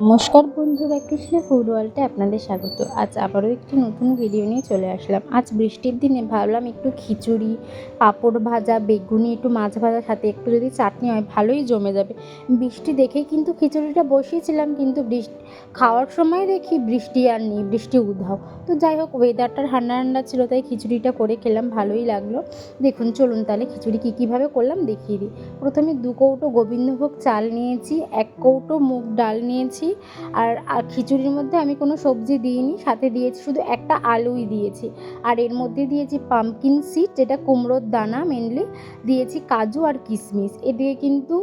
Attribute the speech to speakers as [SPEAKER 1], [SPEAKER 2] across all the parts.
[SPEAKER 1] নমস্কার বন্ধুরা, কৃষ্ণ ফুড ওয়ার্ল্ডে আপনাদের স্বাগত। আজ আবারও একটি নতুন ভিডিও নিয়ে চলে আসলাম। আজ বৃষ্টির দিনে ভাবলাম একটু খিচুড়ি, পাঁপড় ভাজা, বেগুনি, একটু মাছ ভাজার সাথে একটু যদি চাটনি হয়, ভালোই জমে যাবে। বৃষ্টি দেখেই কিন্তু খিচুড়িটা বসিয়েছিলাম, কিন্তু বৃষ্টি, খাওয়ার সময় দেখি বৃষ্টি আর নেই, বৃষ্টি উধাও। তো যাই হোক ওয়েদারটা ঠান্ডা ঠান্ডা ছিল, তাই খিচুড়িটা করে খেলাম, ভালোই লাগল। দেখুন, চলুন তাহলে খিচুড়ি কী কীভাবে করলাম দেখিয়ে দিই। প্রথমে দু কৌটো গোবিন্দভোগ চাল নিয়েছি, এক কৌটো মুগ ডাল নিয়েছি আর আর খিচুড়ির মধ্যে আমি কোনো সবজি দিইনি, সাথে দিয়েছি শুধু একটা আলুই দিয়েছি। আর এর মধ্যে দিয়েছি পাম্পকিন সিড যেটা কুমড়োর দানা মেনলি দিয়েছি কাজু আর কিশমিশ এ দিয়ে কিন্তু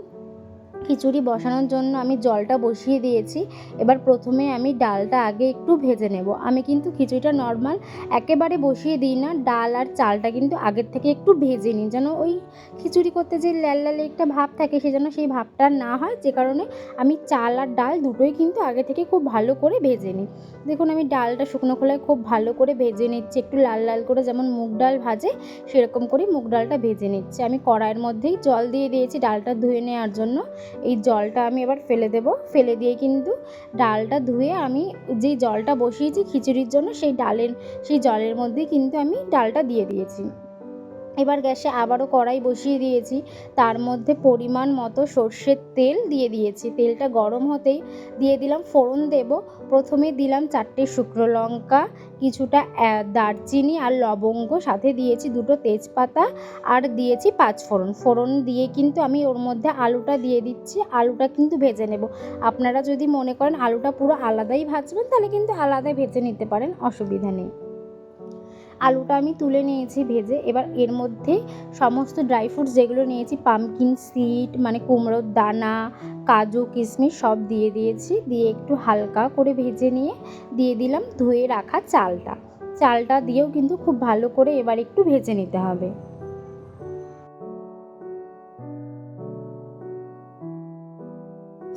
[SPEAKER 1] খিচুড়ি বসানোর জন্য আমি জলটা বসিয়ে দিয়েছি। এবার প্রথমে আমি ডালটা আগে একটু ভেজে নেব। আমি কিন্তু খিচুড়িটা নর্মাল একেবারে বসিয়ে দিই না। ডাল আর চালটা কিন্তু আগের থেকে একটু ভেজে নিই। যেন ওই খিচুড়ি করতে যে লাল লাল একটা ভাব থাকে সে যেন সেই ভাবটা না হয়। যে কারণে আমি চাল আর ডাল দুটোই কিন্তু আগে থেকে খুব ভালো করে ভেজে নিই। দেখুন, আমি ডালটা শুকনো খোলায় খুব ভালো করে ভেজে নিচ্ছি। একটু লাল লাল করে যেমন মুগ ডাল ভাজে, সেরকম করে মুগ ডালটা ভেজে নিচ্ছি। আমি কড়াইয়ের মধ্যেই জল দিয়ে দিয়েছি ডালটা ধুয়ে নেওয়ার জন্য। এই জলটা আমি এবার ফেলে দেব। ফেলে দিয়ে কিন্তু ডালটা ধুয়ে আমি যে জলটা বসিয়েছি খিচুড়ির জন্য, সেই ডালের, সেই জলের মধ্যেই কিন্তু আমি ডালটা দিয়ে দিয়েছি। এবার গ্যাসে আবারও কড়াই বসিয়ে দিয়েছি। তার মধ্যে পরিমাণ মতো সর্ষের তেল দিয়ে দিয়েছি। তেলটা গরম হতেই দিয়ে দিলাম ফোড়ন দেব। প্রথমে দিলাম চারটে শুকনো লঙ্কা, কিছুটা দারচিনি আর লবঙ্গ। সাথে দিয়েছি দুটো তেজপাতা আর দিয়েছি পাঁচ ফোড়ন। ফোড়ন দিয়ে কিন্তু আমি ওর মধ্যে আলুটা দিয়ে দিচ্ছি। আলুটা কিন্তু ভেজে নেব। আপনারা যদি মনে করেন আলুটা পুরো আলাদাই ভাজবেন, তাহলে কিন্তু আলাদাই ভেজে নিতে পারেন। অসুবিধা নেই। আলুটা আমি তুলে নিয়েছি ভেজে। এবার এর মধ্যে সমস্ত ড্রাই ফ্রুটস যেগুলো নিয়েছি পামকিন সিড মানে কুমড়োর দানা, কাজু, কিশমিশ সব দিয়ে দিয়েছি। দিয়ে একটু হালকা করে ভেজে নিয়ে দিয়ে দিলাম ধুয়ে রাখা চালটা। চালটা দিয়েও কিন্তু খুব ভালো করে এবার একটু ভেজে নিতে হবে।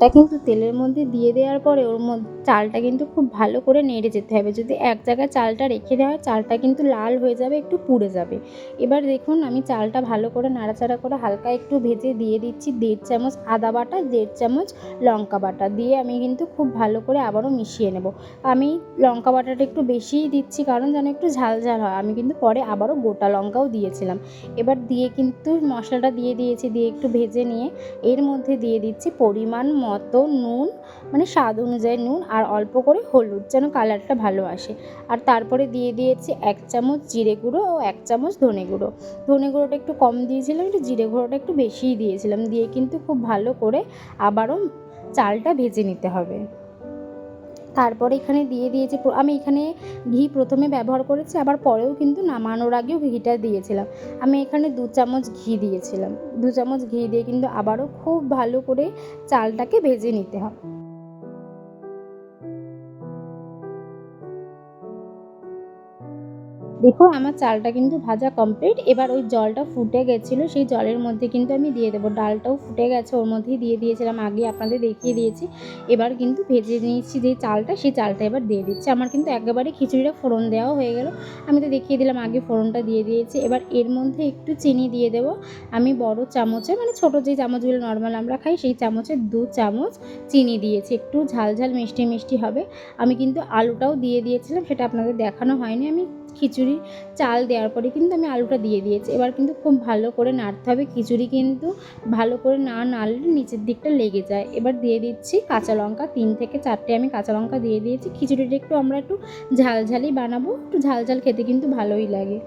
[SPEAKER 1] তা কিন্তু তেলের মধ্যে দিয়ে দেওয়ার পরে ওর মধ্যে চালটা কিন্তু খুব ভালো করে নেড়ে যেতে হবে। যদি এক জায়গায় চালটা রেখে দেওয়া হয়, চালটা কিন্তু লাল হয়ে যাবে, একটু পুড়ে যাবে। এবার দেখুন, আমি চালটা ভালো করে নাড়াচাড়া করে হালকা একটু ভেজে দিয়ে দিচ্ছি দেড় চামচ আদা বাটা, দেড় চামচ লঙ্কা বাটা দিয়ে আমি কিন্তু খুব ভালো করে আবারও মিশিয়ে নেব। আমি লঙ্কা বাটাটা একটু বেশিই দিচ্ছি কারণ যেন একটু ঝাল ঝাল হয়। আমি কিন্তু পরে আবারও গোটা লঙ্কাও দিয়েছিলাম। এবার দিয়ে কিন্তু মশলাটা দিয়ে দিয়েছি, দিয়ে একটু ভেজে নিয়ে এর মধ্যে দিয়ে দিচ্ছি পরিমাণ মতো নুন মানে স্বাদ অনুযায়ী নুন আর অল্প করে হলুদ যেন কালারটা ভালো আসে। আর তারপরে দিয়ে দিয়েছি এক চামচ জিরে গুঁড়ো ও এক চামচ ধনে গুঁড়ো। ধনে গুঁড়োটা একটু কম দিয়েছিলাম, একটু জিরে গুঁড়োটা একটু বেশিই দিয়েছিলাম। দিয়ে কিন্তু খুব ভালো করে আবারও চালটা ভেজে নিতে হবে। তারপরে এখানে দিয়ে দিয়েছি আমি এখানে ঘি প্রথমে ব্যবহার করেছি, আবার পরেও কিন্তু নামানোর আগেও ঘিটা দিয়েছিলাম। আমি এখানে দু চামচ ঘি দিয়েছিলাম। দু চামচ ঘি দিয়ে কিন্তু আবারও খুব ভালো করে চালটাকে ভেজে নিতে হবে। দেখো, আমার চালটা কিন্তু ভাজা কমপ্লিট এবার ওই জলটা ফুটে গেছিল, সেই জলের মধ্যে কিন্তু আমি দিয়ে দেবো। ডালটাও ফুটে গেছে, ওর মধ্যেই দিয়ে দিয়েছিলাম আগে আপনাদের দেখিয়ে দিয়েছি। এবার কিন্তু ভেজে নিয়েছি যে চালটা, সেই চালটা এবার দিয়ে দিচ্ছি। আমার কিন্তু একেবারে খিচুড়িটা ফোড়ন দেওয়া হয়ে গেল। আমি তো দেখিয়ে দিলাম, আগে ফোড়নটা দিয়ে দিয়েছি। এবার এর মধ্যে একটু চিনি দিয়ে দেবো। আমি বড় চামচে মানে ছোট যে চামচগুলো নর্মাল আমরা খাই, সেই চামচে দু চামচ চিনি দিয়েছি। একটু ঝাল ঝাল মিষ্টি মিষ্টি হবে। আমি কিন্তু আলুটাও দিয়ে দিয়েছিলাম, সেটা আপনাদের দেখানো হয়নি। আমি খিচুড়ি, চাল দেওয়ার পরে কিন্তু আমি আলুটা দিয়ে দিয়েছি। এবার কিন্তু খুব ভালো করে নাড়তে হবে। খিচুড়ি কিন্তু ভালো করে না নাড়লে নিচের দিকটা লেগে যায়। এবার দিয়ে দিচ্ছি কাঁচা লঙ্কা। তিন থেকে চারটে আমি কাঁচা লঙ্কা দিয়ে দিয়েছি। খিচুড়িটা একটু আমরা একটু ঝাল ঝালই বানাবো। একটু ঝাল ঝাল খেতে কিন্তু ভালোই লাগে।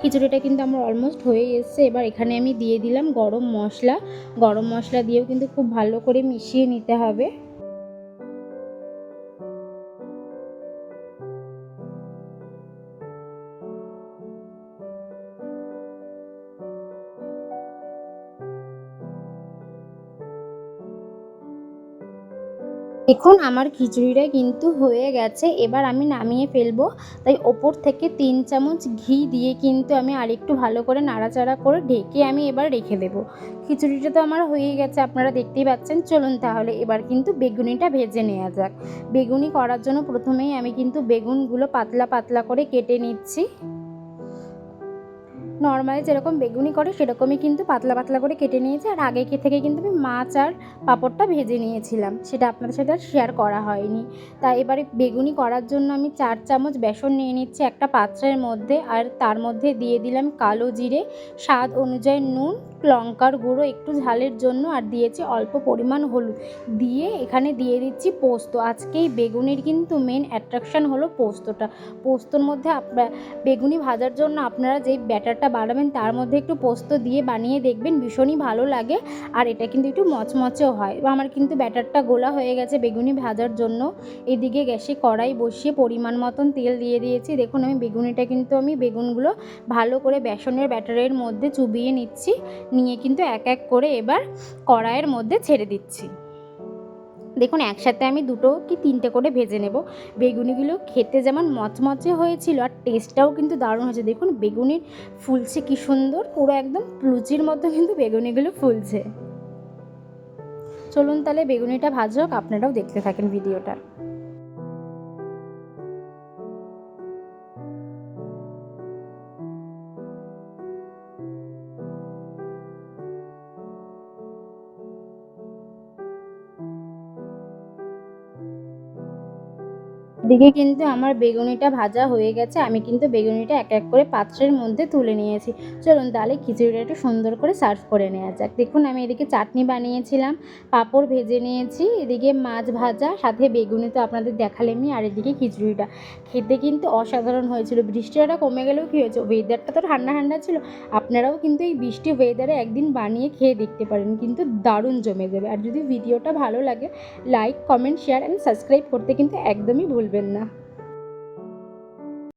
[SPEAKER 1] খিচুড়িটা কিন্তু আমার অলমোস্ট হয়ে এসছে। এবার এখানে আমি দিয়ে দিলাম গরম মশলা। গরম মশলা দিয়েও কিন্তু খুব ভালো করে মিশিয়ে নিতে হবে। দেখুন আমার খিচুড়িটা কিন্তু হয়ে গেছে, এবার আমি নামিয়ে ফেলব। তাই ওপর থেকে তিন চামচ ঘি দিয়ে কিন্তু আমি আরেকটু ভালো করে নাড়াচাড়া করে ঢেকে আমি এবার রেখে দেবো। খিচুড়িটা তো আমার হয়ে গেছে, আপনারা দেখতেই পাচ্ছেন। চলুন তাহলে এবার কিন্তু বেগুনিটা ভেজে নেওয়া যাক। বেগুনি করার জন্য প্রথমেই আমি কিন্তু বেগুনগুলো পাতলা পাতলা করে কেটে নিচ্ছি। নর্মালি যেরকম বেগুনি করে, সেরকমই কিন্তু পাতলা পাতলা করে কেটে নিয়েছি। আর আগে থেকে কিন্তু আমি মাছ আর পাঁপড়টা ভেজে নিয়েছিলাম, সেটা আপনাদের সাথে আর শেয়ার করা হয়নি। তা এবারে বেগুনি করার জন্য আমি চার চামচ বেসন নিয়ে নিচ্ছি একটা পাত্রের মধ্যে, আর তার মধ্যে দিয়ে দিলাম কালো জিরে, স্বাদ অনুযায়ী নুন, লঙ্কার গুঁড়ো, একটু ঝালের জন্য, আর দিয়েছি অল্প পরিমাণ হলুদ। দিয়ে এখানে দিয়ে দিচ্ছি পোস্ত। আজকে এই বেগুনির কিন্তু মেন অ্যাট্রাকশান হলো পোস্তটা। পোস্তর মধ্যে বেগুনি ভাজার জন্য আপনারা যেই ব্যাটারটা বানাবেন তার মধ্যে একটু পোস্ত দিয়ে বানিয়ে দেখবেন, ভীষণই ভালো লাগে। আর এটা কিন্তু একটু মচমচেও হয়। আমার কিন্তু ব্যাটারটা গোলা হয়ে গেছে বেগুনি ভাজার জন্য। এদিকে গ্যাসে কড়াই বসিয়ে পরিমাণ মতন তেল দিয়ে দিয়েছি। দেখুন, আমি বেগুনিটা কিন্তু আমি বেগুনগুলো ভালো করে বেসনের ব্যাটারের মধ্যে চুবিয়ে নিচ্ছি। নিয়ে কিন্তু এক এক করে এবার কড়াইয়ের মধ্যে ছেড়ে দিচ্ছি। দেখুন, একসাথে আমি দুটো কি তিনটে করে ভেজে নেব। বেগুনিগুলো খেতে যেমন মচমচে হয়েছিল আর টেস্টটাও কিন্তু দারুণ হয়েছে। দেখুন, বেগুনির ফুলছে কি সুন্দর, পুরো একদম লুচির মতো কিন্তু বেগুনিগুলো ফুলছে। চলুন তাহলে বেগুনিটা ভাজা হোক, আপনারাও দেখতে থাকেন ভিডিওটা। দিকে কিন্তু আমার বেগুনিটা ভাজা হয়ে গেছে। আমি কিন্তু বেগুনিটা এক এক করে পাত্রের মধ্যে তুলে নিয়েছি। চলুন তাহলে খিচুড়িটা একটু সুন্দর করে সার্ভ করে নেওয়া যাক। দেখুন, আমি এদিকে চাটনি বানিয়েছিলাম, পাঁপড় ভেজে নিয়েছি, এদিকে মাছ ভাজা, সাথে বেগুনি তো আপনাদের দেখালেমই, আর এদিকে খিচুড়িটা। খেতে কিন্তু অসাধারণ হয়েছিল। বৃষ্টিটা কমে গেলেও কী হয়েছে? ওয়েদারটা তো ঠান্ডা ঠান্ডা ছিল। আপনারাও কিন্তু এই বৃষ্টি ওয়েদারে একদিন বানিয়ে খেয়ে দেখতে পারেন। কিন্তু দারুণ জমে যাবে। আর যদি ভিডিওটা ভালো লাগে like comment share and subscribe করতে কিন্তু একদমই ভুলবেন না